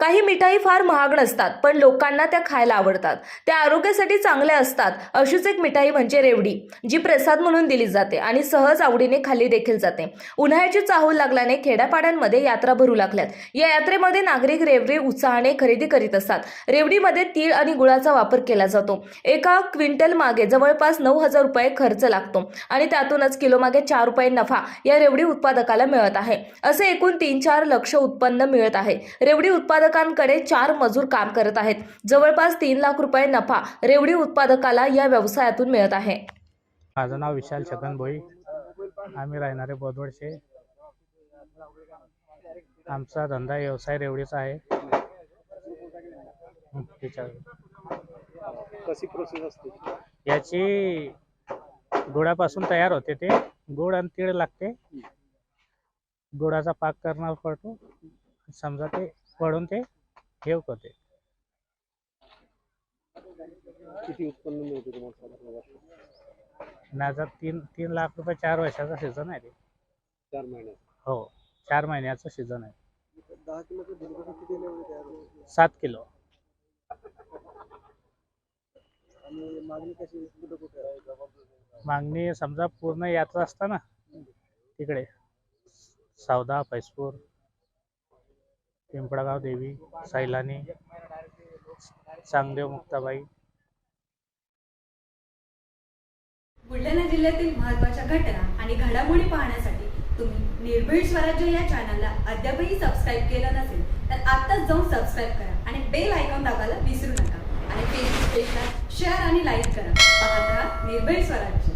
काही मिठाई फार महाग नसतात पण लोकांना त्या खायला आवडतात. त्या आरोग्यासाठी चांगल्या असतात अशीच एक मिठाई म्हणजे रेवडी जी प्रसाद म्हणून दिली जाते आणि सहज आवडीने खाल्ली देखील जाते. उन्हाळ्याची चाहूल लागल्याने खेड्यापाड्यांमध्ये यात्रा भरू लागल्यात. या यात्रेमध्ये नागरिक रेवडी उत्साहाने खरेदी करीत असतात. रेवडीमध्ये तीळ आणि गुळाचा वापर केला जातो. एका क्विंटल मागे जवळपास नऊ हजार रुपये खर्च लागतो आणि त्यातूनच किलो मागे चार रुपये नफा या रेवडी उत्पादकाला मिळत आहे. असे एकूण तीन चार लक्ष उत्पन्न मिळत आहे. रेवडी उत्पादकांकडे चार मजूर काम करत आहेत. जवळपास तीन लाख रुपये नफा रेवडी उत्पादकाला या व्यवसायातून मिळत आहे. माझं नाव विशाल छगन भोई. आम्ही राहणारे बोदवडचे आमचा धंदा व्यवसाय रेवडीचा आहे. कशी प्रोसेस असते? याची गुळापासून तयार होते ते. गुळ आणि तीळ लागते. गुळाचा पाक करणार पडतो. समजा ते पडून ते हे होते किती उत्पन्न मिळते तुम्हाला साधारण वर्षात? माझा तीन तीन लाख रुपये चार वर्षाचा सीझन आहे ते. चार महिन्यात हो चार महिन्याचं सीझन आहे. दहा किलोचं दिवसाचं किती लेवल तयार होते सात किलो. आणि मागणी कशी कुठं कुठे आहे? मागणी समजा पूर्ण यात्रा असता ना तिकडे सावदा फैसपूर पिंपळगाव देवी सैलानी चांगदेव मुक्ताबाई. बुलढाणा जिल्ह्यातील महत्त्वाच्या घटना आणि घडामोडी पाहण्यासाठी तुम्ही निर्भीड स्वराज्य या चॅनलला अद्यापही सबस्क्राईब केलं नसेल तर आत्ताच जाऊन सबस्क्राईब करा आणि बेल आयकॉन दाबायला विसरू नका. आणि फेसबुक पेजला शेअर आणि लाईक करा. पाहत राहा निर्भीड स्वराज्य.